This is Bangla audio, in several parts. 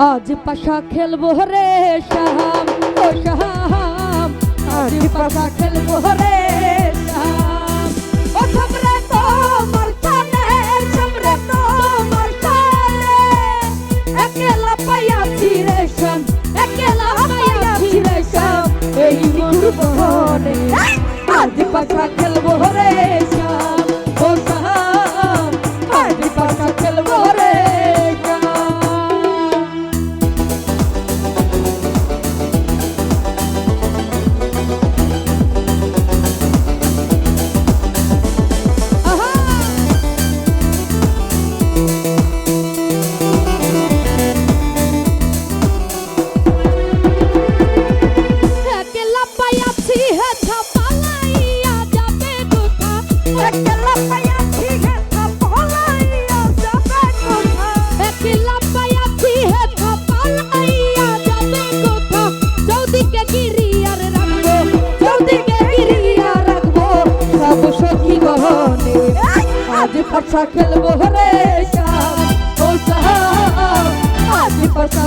আজ পাশা খেলব রে শাম ও শাম আজ পাশা খেলব রে শাম ও সামরে তোমার কানে সামরে তোমার কানে। একলা পাইয়াছি রে শাম একলা পাইয়াছি রে শাম এই মুরবনে আজ পাশা খেলব রে শাম পাশা খেলব রে শ্যাম ও শ্যাম আজ পাশা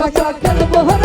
টাকা খেলব